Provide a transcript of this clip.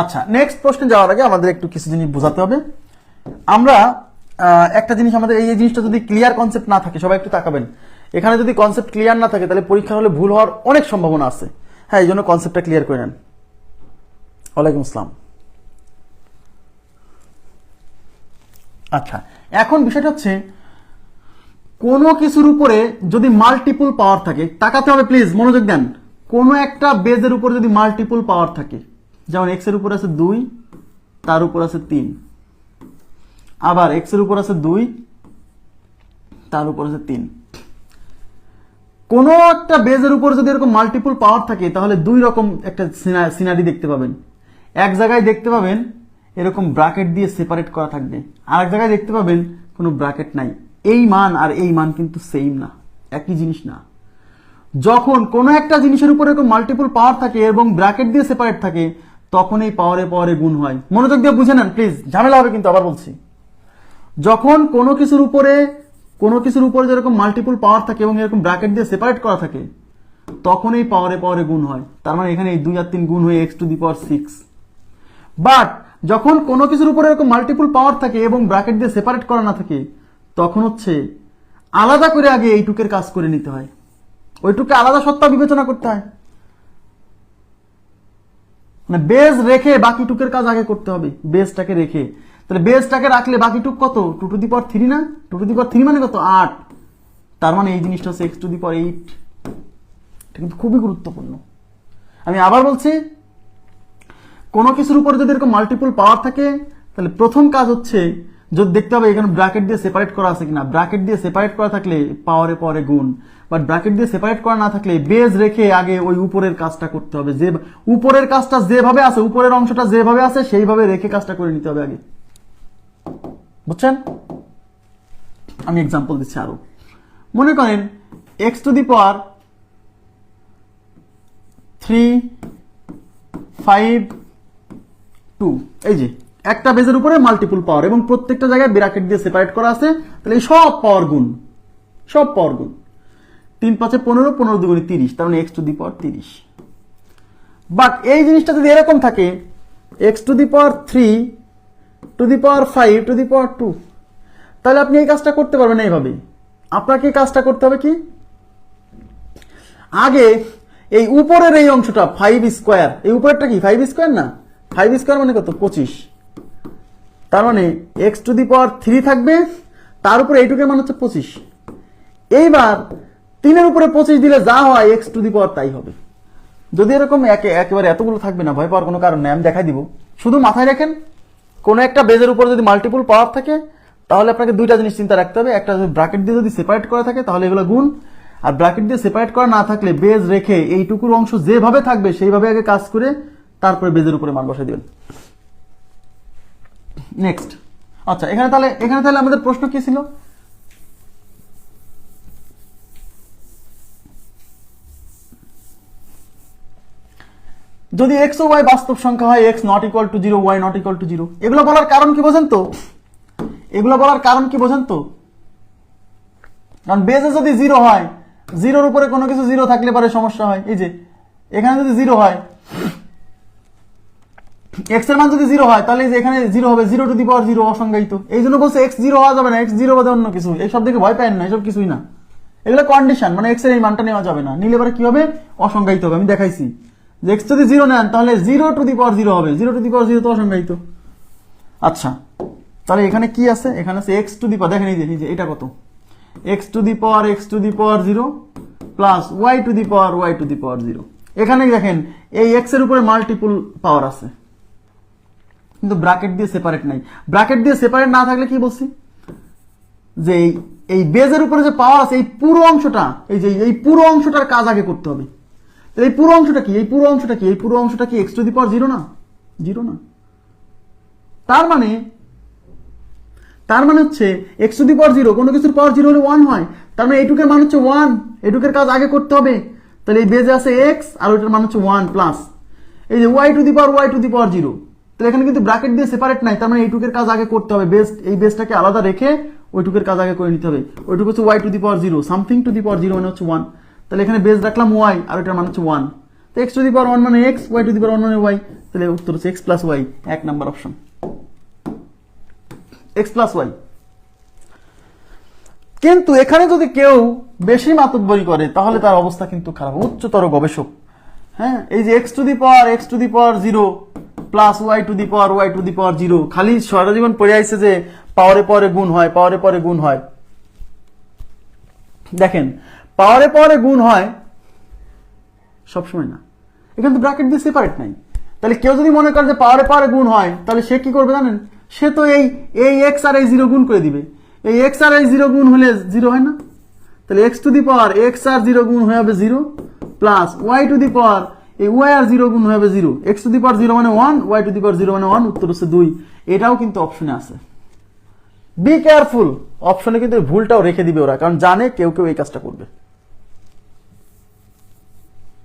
আচ্ছা নেক্সট প্রশ্নে যাওয়ার আগে আমাদের একটু কিছু জিনিস বোঝাতে হবে। আমরা একটা জিনিস আমাদের এই জিনিসটা যদি ক্লিয়ার কনসেপ্ট না থাকে, সবাই একটু তাকাবেন। এখানে যদি কনসেপ্ট ক্লিয়ার না থাকে, তাহলে পরীক্ষা হলে ভুল হওয়ার অনেক সম্ভাবনা আছে। হ্যাঁ এই জন্য কনসেপ্টটা ক্লিয়ার করে নেন। ওয়ালাইকুম আসসালাম। আচ্ছা এখন বিষয়টা হচ্ছে, কোনো কিছুর উপরে যদি মাল্টিপল পাওয়ার থাকে, তাকাতে হবে প্লিজ মনোযোগ দেন। কোনো একটা বেজের উপরে যদি মাল্টিপল পাওয়ার থাকে যেমন এক্সের উপর আছে দুই, তার উপর আছে তিন। আবার এক্সের উপর আছে দুই, তার উপর আছে তিন। কোনো একটা বেজের উপর যদি এরকম মাল্টিপল পাওয়ার থাকে, তাহলে দুই রকম একটা সিনারি দেখতে পাবেন। এক জায়গায় দেখতে পাবেন এরকম ব্রাকেট দিয়ে সেপারেট করা থাকবে। আর এক জায়গায় দেখতে পাবেন কোনো ব্রাকেট নাই। এই মান আর এই মান কিন্তু সেম না, একই জিনিস না। যখন কোনো একটা জিনিসের উপর এরকম মাল্টিপল পাওয়ার থাকে এবং ব্র্যাকেট দিয়ে সেপারেট থাকে তখন এই পাওয়ারে পাওয়ারে গুণ হয়। মনোযোগ দিয়ে বুঝে নেন প্লিজ ঝামেলা হবে কিন্তু, আবার বলছি। যখন কোনো কিছুর উপরে, কোনো কিছুর উপরে যেরকম মাল্টিপল পাওয়ার থাকে এবং এরকম ব্র্যাকেট দিয়ে সেপারেট করা থাকে তখন এই পাওয়ারে পাওয়ারে গুণ হয়। তার মানে এখানে এই দুই আর তিন গুণ হয়ে x to the power six but যখন কোনো কিছুর উপরে এরকম মাল্টিপল পাওয়ার থাকে এবং ব্র্যাকেট দিয়ে সেপারেট করা না থাকে, তখন হচ্ছে আলাদা করে আগে এইটুকের কাজ করে নিতে হয়। ওইটুকে আলাদা সত্তা বিবেচনা করতে হয়। মানে বেজ রেখে বাকি টুকের কাজ আগে করতে হবে বেজটাকে রেখে। তাহলে বেজটাকে রাখলে বাকি টুক কত? টু টু দি পর থ্রি না? টু টু দি পর থ্রি মানে কত? আট। তার মানে এই জিনিসটা হচ্ছে এক্স টু দি পর এইট এটা কিন্তু খুবই গুরুত্বপূর্ণ। আমি আবার বলছি, কোনো কিছুর উপরে যদি এরকম মাল্টিপল পাওয়ার থাকে, তাহলে প্রথম কাজ হচ্ছে যদি দেখতে হবে এখানে ব্র্যাকেট দিয়ে সেপারেট করা আছে কিনা। ব্র্যাকেট দিয়ে সেপারেট করা থাকলে পাওয়ারে পাওয়ারে গুণ। বাট ব্র্যাকেট দিয়ে সেপারেট করা না থাকলে বেজ রেখে আগে ওই উপরের কাজটা করতে হবে। যে উপরের কাজটা যেভাবে আছে, উপরের অংশটা যেভাবে আছে, সেইভাবে রেখে কাজটা করে নিতে হবে আগে। বুঝছেন? আমি এক্সাম্পল দিচ্ছি আরও। মনে করেন x to the power three five two এই যে একটা বেজের উপরে মাল্টিপল পাওয়ার এবং প্রত্যেকটা জায়গায় ব্র্যাকেট দিয়ে সেপারেট করা আছে, তাহলে এই সব পাওয়ার গুণ, সব পাওয়ার গুণ। তিন পাঁচে পনেরো পনেরো দুগুণে তিরিশ, তার মানে এক্স টু দি পাওয়ার তিরিশ। বাট এই জিনিসটা যদি এরকম থাকে x to the power three to the power five to the power two তাহলে আপনি এই কাজটা করতে পারবেন এইভাবে। আপনাকে কাজটা করতে হবে কি? আগে এই উপরের এই অংশটা ফাইভ স্কোয়ার এই উপরেরটা কি ফাইভ স্কোয়ার না? ফাইভ স্কোয়ার মানে কত? পঁচিশ। তার মানে x to the power three থাকবে, তার উপরে এইটুকের মান হচ্ছে পঁচিশ। এইবার তিনের উপরে পঁচিশ দিলে যা হয় এক্স টু দি পাওয়ার তাই হবে। যদি এরকম একে একেবারে এতগুলো থাকবে না, ভয় পাওয়ার কোনো কারণ নেই, আমি দেখাই দিব। শুধু মাথায় রাখেন, কোনো একটা বেজের উপর যদি মাল্টিপল পাওয়ার থাকে, তাহলে আপনাকে দুইটা জিনিস চিন্তা রাখতে হবে। একটা ব্র্যাকেট দিয়ে যদি সেপারেট করা থাকে, তাহলে এগুলো গুণ। আর ব্র্যাকেট দিয়ে সেপারেট করা না থাকলে বেজ রেখে এইটুকুর অংশ যেভাবে থাকবে, সেইভাবে আগে কাজ করে তারপরে বেজের উপরে মান বসাই দিবেন। নেক্সট আচ্ছা এখানে তাহলে এখানে তাহলে আমাদের প্রশ্ন কি ছিল? যদি এক্স ও ওয়াই বাস্তব সংখ্যা হয় x not equal to zero y not equal to zero এগুলো বলার কারণ কি বোঝেন তো? এগুলো বলার কারণ কি বোঝেন তো? কারণ বেজে যদি জিরো হয় জিরোর উপরে কোনো কিছু জিরো থাকলে পরে সমস্যা হয়। এই যে, এখানে যদি জিরো হয় এক্সের মান যদি জিরো হয়, তাহলে যে এখানে জিরো হবে zero to the power zero অসংজ্ঞায়িত। এই জন্য বলছে এক্স জিরো হওয়া যাবে না এক্স জিরো বাদে অন্য কিছু এইসব দেখে ভয় পায় না, এসব কিছুই না। এগুলো কন্ডিশন মানে এক্সের এই মানটা নেওয়া যাবে না। নিলে পরে কি হবে? অসংজ্ঞায়িত হবে, আমি দেখাইছি। যে এক্স যদি জিরো নেন, তাহলে zero to the power zero হবে। Zero to the power zero তো অসংজ্ঞায়িত। আচ্ছা তাহলে এখানে কি আছে? এখানে আছে এক্স টু দি পাওয়ার দেখেন এই যে এটা কত? X to the power x to the power zero plus y to the power y to the power zero এখানে দেখেন, এই এক্সের উপরে মাল্টিপুল পাওয়ার আছে। কিন্তু ব্র্যাকেট দিয়ে সেপারেট নাই। ব্র্যাকেট দিয়ে সেপারেট না থাকলে কি বলছি? যে এই- বেজের উপরে যে পাওয়ার আছে, এই পুরো অংশটা, এই যে, এই পুরো অংশটার কাজ আগে করতে হবে। এই পুরো অংশটা কি? এই পুরো অংশটা কি? এই পুরো অংশটা কি x to the power zero না? জিরো না। তার মানে তার মানে হচ্ছে x to the power zero কোনো কিছুর পাওয়ার জিরো হলে ওয়ান হয়। তার মানে এইটুকের মান হচ্ছে ওয়ান এইটুকের কাজ আগে করতে হবে। তাহলে এই বেজে আছে এক্স আর ওইটার মান হচ্ছে ওয়ান প্লাস এই যে y to the power y to the power zero তাহলে এখানে কিন্তু ব্র্যাকেট দিয়ে সেপারেট নাই, তার মানে এইটুকের কাজ আগে করতে হবে। বেস্ট এই বেসটাকে আলাদা রেখে ওইটুকের কাজ আগে করে নিতে হবে। ওইটুকু হচ্ছে y to the power zero something to the power zero মানে হচ্ছে ওয়ান তাহলে এখানে বেস রাখলাম ওয়াই আর ওইটার মান হচ্ছে ওয়ান তো x to the power one মানে x y to the power one মানে ওয়াই তাহলে উত্তর হচ্ছে এক্স প্লাস ওয়াই এক number option x plus y কিন্তু এখানে যদি কেউ বেশি মাতব্বরি করে, তাহলে তার অবস্থা কিন্তু খারাপ, উচ্চতর গবেষক। হ্যাঁ এই যে x to the power x to the power zero plus y to the power y to the power zero খালি সারা জীবন পড়ে আইছে যে পাওয়ারে পরে গুণ হয় পাওয়ারে পরে গুণ হয়। দেখেন পাওয়ারে পাওয়ারে গুণ হয়, সবসময় না। এখানে তো ব্র্যাকেট দিয়ে সেপারেট নাই। তাহলে কেউ যদি মনে করে যে পাওয়ারে পাওয়ারে গুণ হয়, তাহলে সে কি করবে জানেন? সে তো এই এই এক্স আর এই জিরো গুণ করে দিবে। এই এক্স আর এই জিরো গুণ হলে জিরো হয় না? তাহলে x to the power x R zero গুণ হয়ে যাবে zero plus y to the power এই ওয়াই আর জিরো গুণ হবে zero x to the power zero মানে one y to the power zero মানে ওয়ান উত্তর হচ্ছে দুই। এটাও কিন্তু অপশনে আছে। বি কেয়ারফুল অপশনে কিন্তু ভুলটাও রেখে দিবে ওরা, কারণ জানে কেউ কেউ এই কাজটা করবে।